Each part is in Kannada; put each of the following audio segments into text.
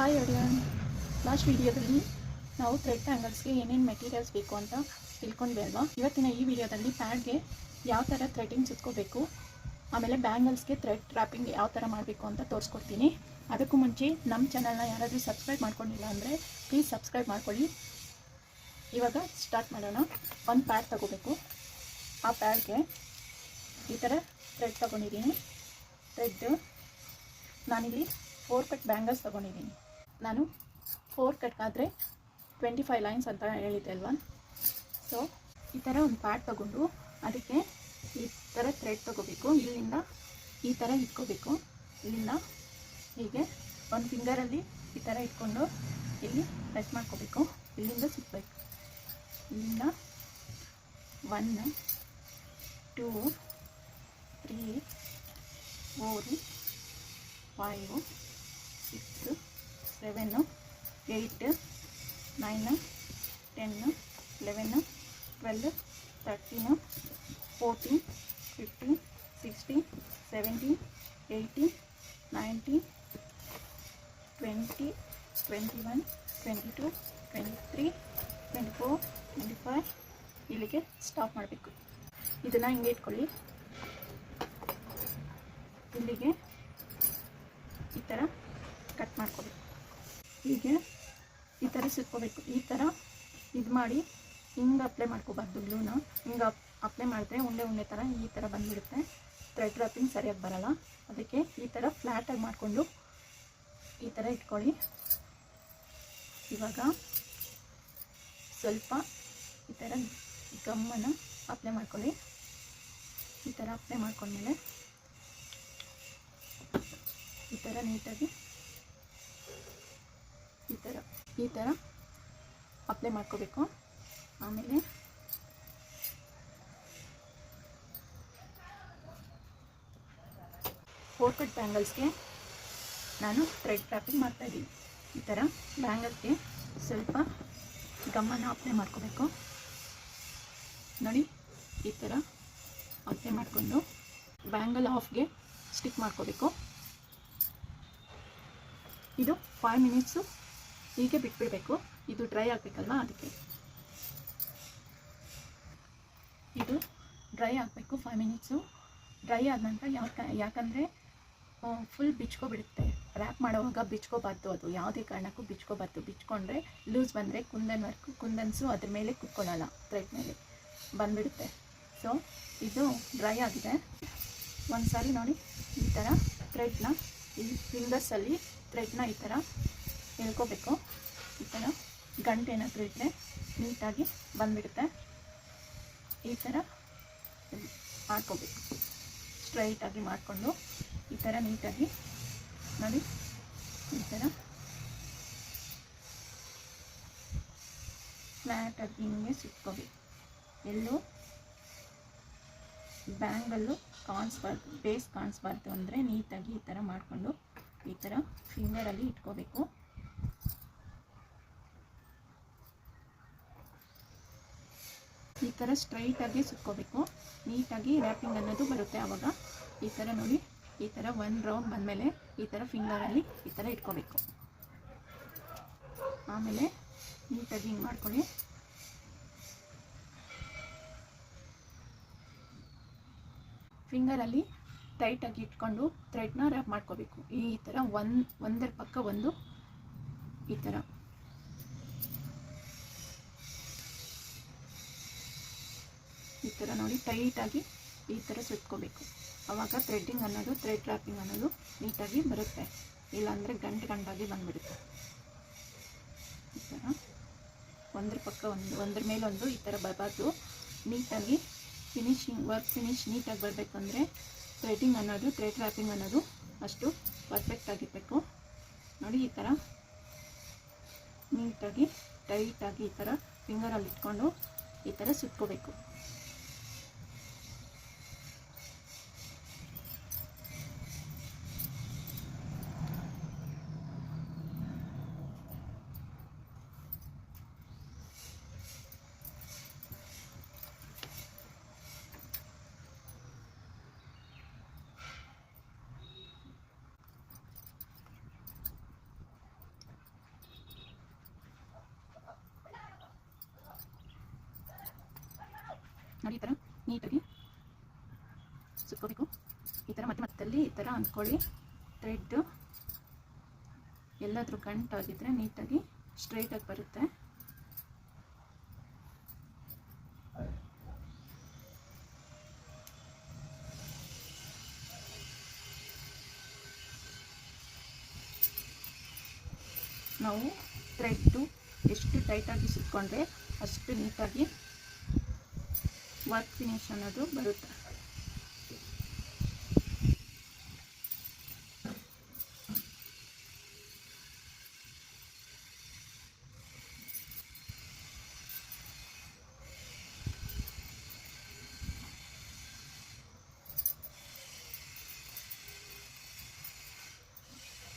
ಹಾಯ್ ಅಡಿಯನ್ ಲಾಸ್ಟ್ ವಿಡಿಯೋದಲ್ಲಿ ನಾವು ಥ್ರೆಡ್ ಆ್ಯಂಗಲ್ಸ್ಗೆ ಏನೇನು ಮೆಟೀರಿಯಲ್ಸ್ ಬೇಕು ಅಂತ ತಿಳ್ಕೊಂಡ್ವಿ ಅಲ್ವಾ? ಇವತ್ತಿನ ಈ ವಿಡಿಯೋದಲ್ಲಿ ಪ್ಯಾಡ್ಗೆ ಯಾವ ಥರ ಥ್ರೆಡಿಂಗ್ ಸುತ್ಕೋಬೇಕು, ಆಮೇಲೆ ಬ್ಯಾಂಗಲ್ಸ್ಗೆ ಥ್ರೆಡ್ ಟ್ರ್ಯಾಪಿಂಗ್ ಯಾವ ಥರ ಮಾಡಬೇಕು ಅಂತ ತೋರಿಸ್ಕೊಡ್ತೀನಿ. ಅದಕ್ಕೂ ಮುಂಚೆ ನಮ್ಮ ಚಾನಲ್ನ ಯಾರಾದರೂ ಸಬ್ಸ್ಕ್ರೈಬ್ ಮಾಡ್ಕೊಂಡಿಲ್ಲ ಅಂದರೆ ಪ್ಲೀಸ್ ಸಬ್ಸ್ಕ್ರೈಬ್ ಮಾಡ್ಕೊಳ್ಳಿ. ಇವಾಗ ಸ್ಟಾರ್ಟ್ ಮಾಡೋಣ. ಒಂದು ಪ್ಯಾಡ್ ತಗೋಬೇಕು. ಆ ಪ್ಯಾಡ್ಗೆ ಈ ಥರ ಥ್ರೆಡ್ ತೊಗೊಂಡಿದ್ದೀನಿ. ಥ್ರೆಡ್ ನಾನಿಲ್ಲಿ ಫೋರ್ ಕಟ್ ಬ್ಯಾಂಗಲ್ಸ್ ತೊಗೊಂಡಿದ್ದೀನಿ. ನಾನು ಫೋರ್ ಕಟ್ ಆದರೆ ಟ್ವೆಂಟಿ ಫೈವ್ ಲೈನ್ಸ್ ಅಂತ ಹೇಳಿದ್ದೆ ಅಲ್ವಾ? ಸೊ ಈ ಥರ ಒಂದು ಪ್ಯಾಡ್ ತೊಗೊಂಡು ಅದಕ್ಕೆ ಈ ಥರ ಥ್ರೆಡ್ ತೊಗೋಬೇಕು. ಇಲ್ಲಿಂದ ಈ ಥರ ಇಟ್ಕೋಬೇಕು. ಇಲ್ಲಿಂದ ಹೀಗೆ ಒಂದು ಫಿಂಗರಲ್ಲಿ ಈ ಥರ ಇಟ್ಕೊಂಡು ಇಲ್ಲಿ ಟಚ್ ಮಾಡ್ಕೋಬೇಕು. ಇಲ್ಲಿಂದ ಸುತ್ತಬೇಕು. ಇಲ್ಲಿಂದ one two three four five six seven eight nine ten eleven twelve thirteen fourteen fifteen sixteen seventeen eighteen nineteen twenty twenty one twenty two twenty three twenty four twenty five ಇಲ್ಲಿಗೆ ಸ್ಟಾಪ್ ಮಾಡಬೇಕು. ಇದನ್ನು ಹಿಂಗೆ ಇಟ್ಕೊಳ್ಳಿ. ಇಲ್ಲಿಗೆ ಈ ಥರ ಕಟ್ ಮಾಡ್ಕೋಬೇಕು. ಹೀಗೆ ಈ ಥರ ಸುತ್ಕೋಬೇಕು. ಈ ಥರ ಇದು ಮಾಡಿ ಹಿಂಗೆ ಅಪ್ಲೈ ಮಾಡ್ಕೋಬಾರ್ದು ಗ್ಲೂನ ಹಿಂಗೆ ಅಪ್ಲೈ ಮಾಡಿದ್ರೆ ಉಂಡೆ ಉಂಡೆ ಥರ ಈ ಥರ ಬಂದುಬಿಡುತ್ತೆ. ಥ್ರೆಡ್ ರಾಪಿಂಗ್ ಸರಿಯಾಗಿ ಬರಲ್ಲ. ಅದಕ್ಕೆ ಈ ಥರ ಫ್ಲ್ಯಾಟಾಗಿ ಮಾಡಿಕೊಂಡು ಈ ಥರ ಇಟ್ಕೊಳ್ಳಿ. ಇವಾಗ ಸ್ವಲ್ಪ ಈ ಥರ ಗಮ್ಮನ್ನು ಅಪ್ಲೈ ಮಾಡ್ಕೊಳ್ಳಿ. ಈ ಥರ ಅಪ್ಲೈ ಮಾಡ್ಕೊಂಡ್ಮೇಲೆ ಈ ಥರ ನೀಟಾಗಿ ಈ ಥರ ಈ ಥರ ಅಪ್ಲೈ ಮಾಡ್ಕೋಬೇಕು. ಆಮೇಲೆ ಫೋರ್ ಕಟ್ ಬ್ಯಾಂಗಲ್ಸ್ಗೆ ನಾನು ಥ್ರೆಡ್ ಟ್ರ್ಯಾಪಿಂಗ್ ಮಾಡ್ತಾಯಿದ್ದೀನಿ ಈ ಥರ ಬ್ಯಾಂಗಲ್ಸ್ಗೆ ಸ್ವಲ್ಪ ಗಮ್ಮನ ಅಪ್ಲೈ ಮಾಡ್ಕೋಬೇಕು. ನೋಡಿ, ಈ ಥರ ಅಪ್ಲೈ ಮಾಡಿಕೊಂಡು ಬ್ಯಾಂಗಲ್ ಆಫ್ಗೆ ಸ್ಟಿಕ್ ಮಾಡ್ಕೋಬೇಕು. ಇದು ಫೈವ್ ಮಿನಿಟ್ಸು ಹೀಗೆ ಬಿಟ್ಬಿಡಬೇಕು. ಇದು ಡ್ರೈ ಆಗಬೇಕಲ್ವಾ ಅದಕ್ಕೆ? ಇದು ಡ್ರೈ ಆಗಬೇಕು ಫೈವ್ ಮಿನಿಟ್ಸು ಡ್ರೈ ಆದ ನಂತರ ಯಾವ ಯಾಕಂದರೆ ಫುಲ್ ಬಿಚ್ಕೊಬಿಡುತ್ತೆ. ರ್ಯಾಪ್ ಮಾಡೋವಾಗ ಬಿಚ್ಕೋಬಾರ್ದು ಅದು. ಯಾವುದೇ ಕಾರಣಕ್ಕೂ ಬಿಚ್ಕೋಬಾರ್ದು. ಬಿಚ್ಕೊಂಡ್ರೆ ಲೂಸ್ ಬಂದರೆ ಕುಂದನ್ ವರ್ಕು ಕುಂದನ್ಸು ಅದ್ರ ಮೇಲೆ ಕುತ್ಕೊಳ್ಳಲ್ಲ ಥ್ರೆಡ್ ಮೇಲೆ. ಬಂದುಬಿಡುತ್ತೆ. ಸೊ ಇದು ಡ್ರೈ ಆಗಿದೆ. ಒಂದು ಸಾರಿ ನೋಡಿ, ಈ ಥರ ಥ್ರೆಡ್ನ ಈ ಫಿಂಗರ್ಸಲ್ಲಿ ಥ್ರೆಡ್ನ ಈ ಥರ ಎಳ್ಕೋಬೇಕು. ಥರ ಗಂಟು ಏನಾದರೂ ಇದ್ದರೆ ನೀಟಾಗಿ ಬಂದುಬಿಡುತ್ತೆ. ಈ ಥರ ಮಾಡ್ಕೋಬೇಕು. ಸ್ಟ್ರೈಟಾಗಿ ಮಾಡಿಕೊಂಡು ಈ ಥರ ನೀಟಾಗಿ ನೋಡಿ, ಈ ಥರ. ಫ್ಲ್ಯಾಟಾಗಿ ಹಿಂಗೆ ಸುತ್ಕೋಬೇಕು ಎಲ್ಲೂ ಬ್ಯಾಂಗಲ್ಲು ಕಾಣಿಸ್ಬಾರ್ದು ಬೇಸ್ ಕಾಣಿಸ್ಬಾರ್ದು ಅಂದರೆ ನೀಟಾಗಿ ಈ ಥರ ಮಾಡಿಕೊಂಡು ಈ ಥರ ಫಿಂಗರಲ್ಲಿ ಇಟ್ಕೋಬೇಕು. ಈ ಥರ ಸ್ಟ್ರೈಟಾಗಿ ಸುಟ್ಕೋಬೇಕು ನೀಟಾಗಿ ರ್ಯಾಪಿಂಗ್ ಅನ್ನೋದು ಬರುತ್ತೆ ಆವಾಗ ಈ ಥರ ನೋಡಿ, ಈ ಥರ ಒನ್ ರೌಂಡ್ ಬಂದಮೇಲೆ ಈ ಥರ ಫಿಂಗರಲ್ಲಿ ಈ ಥರ ಇಟ್ಕೋಬೇಕು. ಆಮೇಲೆ ನೀಟಾಗಿ ಹಿಂಗೆ ಮಾಡ್ಕೊಳ್ಳಿ. ಫಿಂಗರಲ್ಲಿ ಟೈಟಾಗಿ ಇಟ್ಕೊಂಡು ಥ್ರೆಡ್ನ ರ್ಯಾಪ್ ಮಾಡ್ಕೋಬೇಕು. ಈ ಥರ ಒಂದು, ಒಂದರ ಪಕ್ಕ ಒಂದು ಈ ಥರ ಥರ ನೋಡಿ ಟೈಟಾಗಿ ಈ ಥರ ಸುತ್ಕೋಬೇಕು. ಆವಾಗ ಥ್ರೆಡ್ಡಿಂಗ್ ಅನ್ನೋದು ಥ್ರೆಡ್ ರ್ಯಾಪಿಂಗ್ ಅನ್ನೋದು ನೀಟಾಗಿ ಬರುತ್ತೆ. ಇಲ್ಲಾಂದರೆ ಗಂಟು ಗಂಟಾಗಿ ಬಂದುಬಿಡುತ್ತೆ. ಈ ಥರ ಒಂದ್ರ ಪಕ್ಕ ಒಂದು, ಒಂದ್ರ ಮೇಲೊಂದು ಈ ಥರ ಬರಬಾರ್ದು. ನೀಟಾಗಿ ಫಿನಿಶಿಂಗ್ ವರ್ಕ್ ಫಿನಿಶ್ ನೀಟಾಗಿ ಬರಬೇಕು ಅಂದರೆ ಥ್ರೆಡ್ಡಿಂಗ್ ಅನ್ನೋದು ಥ್ರೆಡ್ ರ್ಯಾಪಿಂಗ್ ಅನ್ನೋದು ಅಷ್ಟು ಪರ್ಫೆಕ್ಟ್ ಆಗಿರಬೇಕು. ನೋಡಿ ಈ ಥರ ನೀಟಾಗಿ ಟೈಟಾಗಿ ಈ ಥರ ಫಿಂಗರಲ್ಲಿ ಇಟ್ಕೊಂಡು ಈ ಥರ ಸುತ್ಕೋಬೇಕು. ನೋಡಿ ಈ ಥರ ನೀಟಾಗಿ ಸುತ್ಕೋಬೇಕು. ಈ ಥರ ಮತ್ತೆ ಮತ್ತಲ್ಲಿ ಈ ಥರ ಅಂದ್ಕೊಳ್ಳಿ. ಥ್ರೆಡ್ ಎಲ್ಲಾದರೂ ಗಂಟಾಗಿದ್ದರೆ ನೀಟಾಗಿ ಸ್ಟ್ರೈಟಾಗಿ ಬರುತ್ತೆ. ನಾವು ಥ್ರೆಡ್ಡು ಎಷ್ಟು ಟೈಟಾಗಿ ಸುತ್ಕೊಂಡ್ರೆ ಅಷ್ಟು ನೀಟಾಗಿ ವರ್ಕ್ ಫಿನಿಶ್ ಅನ್ನೋದು ಬರುತ್ತೆ.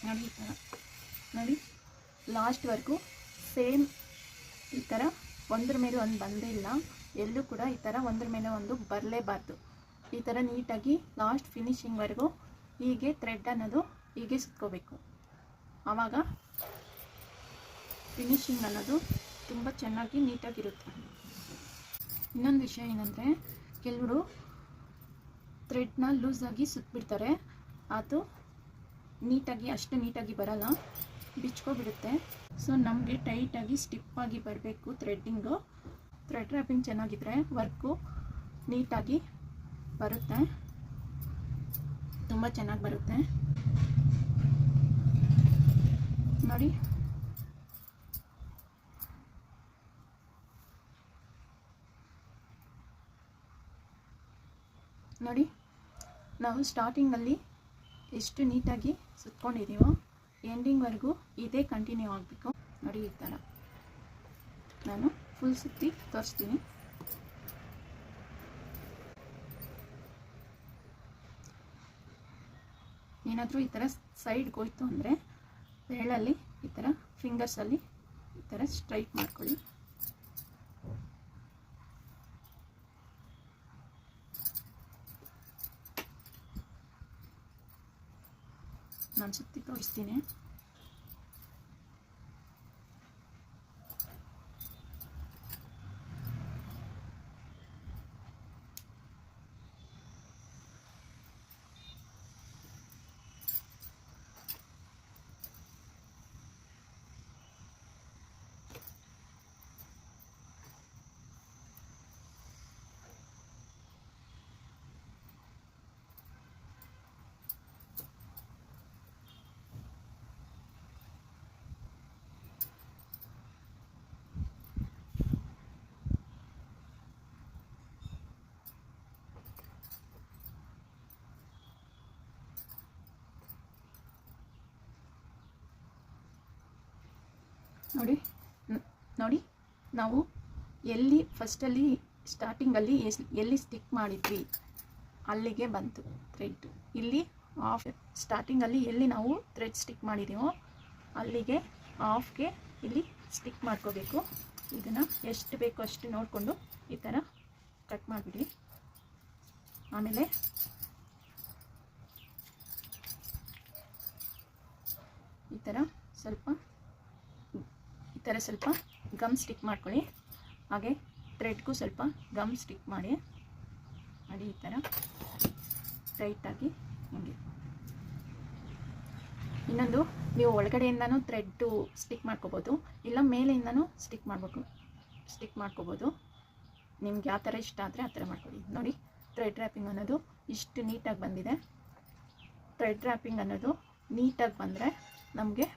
ನೋಡಿ ಈ ಥರ ನೋಡಿ ಲಾಸ್ಟ್ವರೆಗೂ ಸೇಮ್ ಈ ಥರ ಒಂದ್ರ ಮೇಲೆ ಒಂದು ಬಂದಿಲ್ಲ. ಎಲ್ಲೂ ಕೂಡ ಈ ಥರ ಒಂದ್ರ ಮೇಲೆ ಒಂದು ಬರಲೇಬಾರ್ದು. ಈ ಥರ ನೀಟಾಗಿ ಲಾಸ್ಟ್ ಫಿನಿಶಿಂಗ್ವರೆಗೂ ಹೀಗೆ ಥ್ರೆಡ್ ಅನ್ನೋದು ಹೀಗೆ ಸುತ್ಕೋಬೇಕು. ಆವಾಗ ಫಿನಿಶಿಂಗ್ ಅನ್ನೋದು ತುಂಬ ಚೆನ್ನಾಗಿ ನೀಟಾಗಿರುತ್ತೆ. ಇನ್ನೊಂದು ವಿಷಯ ಏನಂದರೆ, ಕೆಲವರು ಥ್ರೆಡ್ನ ಲೂಸಾಗಿ ಸುತ್ತಬಿಡ್ತಾರೆ ಅದು ನೀಟಾಗಿ, ಅಷ್ಟು ನೀಟಾಗಿ ಬರಲ್ಲ. ಬಿಚ್ಕೊಬಿಡುತ್ತೆ. ಸೊ ನಮಗೆ ಟೈಟಾಗಿ ಸ್ಟಿಪ್ಪಾಗಿ ಬರಬೇಕು ಥ್ರೆಡ್ಡಿಂಗು ಥ್ರೆಡ್ ರ್ಯಾಪಿಂಗ್ ಚೆನ್ನಾಗಿದ್ರೆ ವರ್ಕು ನೀಟಾಗಿ ಬರುತ್ತೆ. ತುಂಬ ಚೆನ್ನಾಗಿ ಬರುತ್ತೆ. ನೋಡಿ. ನೋಡಿ, ನಾವು ಸ್ಟಾರ್ಟಿಂಗಲ್ಲಿ ಎಷ್ಟು ನೀಟಾಗಿ ಸುತ್ಕೊಂಡಿದ್ದೀವೋ ಎಂಡಿಂಗ್ವರೆಗೂ ಇದೇ ಕಂಟಿನ್ಯೂ ಆಗಬೇಕು. ನೋಡಿ ಈ ಥರ ನಾನು ಫುಲ್ ಸುತ್ತಿ ತೋರಿಸ್ತೀನಿ. ಏನಾದರೂ ಈ ಥರ ಸೈಡ್ಗೆ ಹೋಯ್ತು ಅಂದರೆ ಬೆರಳಲ್ಲಿ ಈ ಥರ ಫಿಂಗರ್ಸಲ್ಲಿ ಈ ಥರ ಸ್ಟ್ರೈಟ್ ಮಾಡ್ಕೊಳ್ಳಿ. ನಾನು ಸುತ್ತಿ ತೋರಿಸ್ತೀನಿ. ನೋಡಿ. ನೋಡಿ. ನಾವು ಎಲ್ಲಿ ಫಸ್ಟಲ್ಲಿ ಸ್ಟಾರ್ಟಿಂಗಲ್ಲಿ ಎಲ್ಲಿ ಸ್ಟಿಕ್ ಮಾಡಿದ್ವಿ? ಅಲ್ಲಿಗೆ ಬಂತು ಥ್ರೆಡ್ಡು ಇಲ್ಲಿ ಆಫ್ ಸ್ಟಾರ್ಟಿಂಗಲ್ಲಿ ಎಲ್ಲಿ ನಾವು ಥ್ರೆಡ್ ಸ್ಟಿಕ್ ಮಾಡಿದ್ದೀವೋ ಅಲ್ಲಿಗೆ ಆಫ್ಗೆ ಇಲ್ಲಿ ಸ್ಟಿಕ್ ಮಾಡ್ಕೋಬೇಕು. ಇದನ್ನು ಎಷ್ಟು ಬೇಕೋ ಅಷ್ಟು ನೋಡಿಕೊಂಡು ಈ ಥರ ಕಟ್ ಮಾಡಿಬಿಡಿ ಆಮೇಲೆ ಈ ಥರ ಸ್ವಲ್ಪ ಥರ ಸ್ವಲ್ಪ ಗಮ್ ಸ್ಟಿಕ್ ಮಾಡ್ಕೊಳ್ಳಿ. ಹಾಗೆ ಥ್ರೆಡ್ಗೂ ಸ್ವಲ್ಪ ಗಮ್ ಸ್ಟಿಕ್ ಮಾಡಿ. ಮಾಡಿ ಈ ಥರ ಟೈಟಾಗಿ ಹಂಗೆ. ಇನ್ನೊಂದು ನೀವು ಒಳಗಡೆಯಿಂದನೂ ಥ್ರೆಡ್ಡು ಸ್ಟಿಕ್ ಮಾಡ್ಕೋಬೋದು. ಇಲ್ಲ ಮೇಲೆಯಿಂದನೂ ಸ್ಟಿಕ್ ಮಾಡಬೇಕು ಸ್ಟಿಕ್ ಮಾಡ್ಕೋಬೋದು. ನಿಮ್ಗೆ ಯಾವ ಥರ ಇಷ್ಟ ಆದರೆ ಆ ಥರ ಮಾಡ್ಕೊಳ್ಳಿ. ನೋಡಿ ಥ್ರೆಡ್ ರ್ಯಾಪಿಂಗ್ ಅನ್ನೋದು ಇಷ್ಟು ನೀಟಾಗಿ ಬಂದಿದೆ. ಥ್ರೆಡ್ ರ್ಯಾಪಿಂಗ್ ಅನ್ನೋದು ನೀಟಾಗಿ ಬಂದರೆ ನಮಗೆ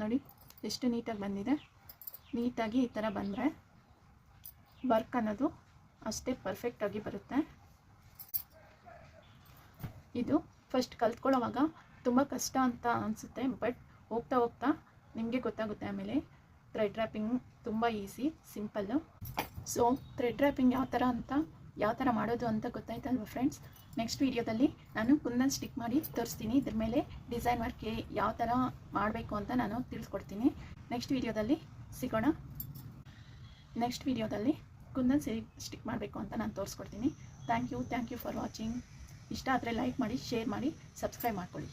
ನೋಡಿ ಎಷ್ಟು ನೀಟಾಗಿ ಬಂದಿದೆ? ನೀಟಾಗಿ ಈ ಥರ ಬಂದರೆ ವರ್ಕ್ ಅನ್ನೋದು ಅಷ್ಟೇ ಪರ್ಫೆಕ್ಟಾಗಿ ಬರುತ್ತೆ. ಇದು ಫಸ್ಟ್ ಕಲ್ತ್ಕೊಳ್ಳೋವಾಗ ತುಂಬ ಕಷ್ಟ ಅಂತ ಅನಿಸುತ್ತೆ ಬಟ್ ಹೋಗ್ತಾ ಹೋಗ್ತಾ ನಿಮಗೆ ಗೊತ್ತಾಗುತ್ತೆ ಆಮೇಲೆ ಥ್ರೆಡ್ ರ್ಯಾಪಿಂಗ್ ತುಂಬ easy simple so thread wrapping ಯಾವ ಥರ ಅಂತ ಯಾವ ಥರ ಮಾಡೋದು ಅಂತ ಗೊತ್ತಾಯ್ತಲ್ವ ಫ್ರೆಂಡ್ಸ್ ನೆಕ್ಸ್ಟ್ ವೀಡಿಯೋದಲ್ಲಿ ನಾನು ಕುಂದನ್ ಸ್ಟಿಕ್ ಮಾಡಿ ತೋರಿಸ್ತೀನಿ. ಇದ್ರ ಮೇಲೆ ಡಿಸೈನ್ ವರ್ಕ್ ಯಾವ ಥರ ಮಾಡಬೇಕು ಅಂತ ನಾನು ತಿಳಿಸ್ಕೊಡ್ತೀನಿ. ನೆಕ್ಸ್ಟ್ ವೀಡಿಯೋದಲ್ಲಿ ಸಿಗೋಣ. ನೆಕ್ಸ್ಟ್ ವೀಡಿಯೋದಲ್ಲಿ ಕುಂದನ್ ಸಿ ಸ್ಟಿಕ್ ಮಾಡಬೇಕು ಅಂತ ನಾನು ತೋರಿಸ್ಕೊಡ್ತೀನಿ. Thank you thank you for watching ಇಷ್ಟ ಆದರೆ ಲೈಕ್ ಮಾಡಿ ಶೇರ್ ಮಾಡಿ ಸಬ್ಸ್ಕ್ರೈಬ್ ಮಾಡ್ಕೊಳ್ಳಿ.